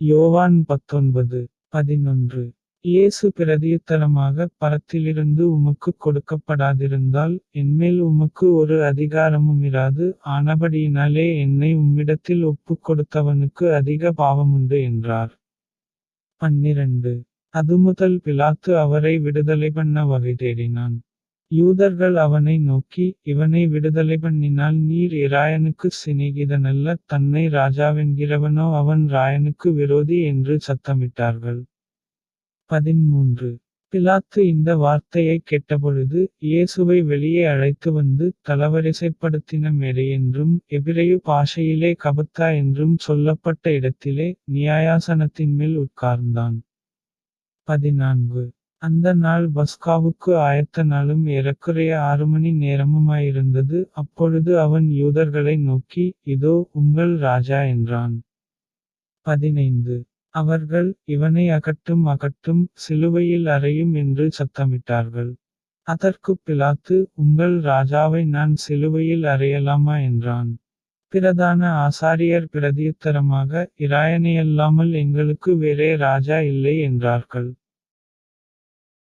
யோவான் பத்தொன்பது பதினொன்று இயேசு பிரதியுத்தரமாக பரத்திலிருந்து உமக்கு கொடுக்கப்படாதிருந்தால் என்மேல் உமக்கு ஒரு அதிகாரமும் இராது ஆனபடியினாலே என்னை உம்மிடத்தில் ஒப்புக் கொடுத்தவனுக்கு அதிக பாவமுண்டு என்றார். பன்னிரண்டு அதுமுதல் பிலாத்து அவரை விடுதலை பண்ண வகை தேடினான். யூதர்கள் அவனை நோக்கி இவனை விடுதலை பண்ணினால் நீர் இராயனுக்குச் சிநேகிதனல்ல தன்னை ராஜாவென்கிறவனோ அவன் ராயனுக்கு விரோதி என்று சத்தமிட்டார்கள். பதின்மூன்று பிலாத்து இந்த வார்த்தையை கேட்டபொழுது இயேசுவை வெளியே அழைத்து வந்து தளவரிசைப்படுத்தின மேலே என்றும் எபிரேயு பாஷையிலே கபத்தா என்றும் சொல்லப்பட்ட இடத்திலே நியாயாசனத்தின் மேல் உட்கார்ந்தான். பதினான்கு அந்த நாள் பஸ்காவுக்கு ஆயத்த நாளும் ஏறக்குறைய ஆறு மணி நேரமுமாயிருந்தது அப்பொழுது அவன் யூதர்களை நோக்கி இதோ உங்கள் ராஜா என்றான். பதினைந்து அவர்கள் இவனை அகட்டும் அகட்டும் சிலுவையில் அறையும் என்று சத்தமிட்டார்கள். அதற்குப் பிலாத்து உங்கள் ராஜாவை நான் சிலுவையில் அறையலாமா என்றான். பிரதான ஆசாரியர் பிரதியுத்தரமாக இராயனையல்லாமல் எங்களுக்கு வேறே ராஜா இல்லை என்றார்கள்.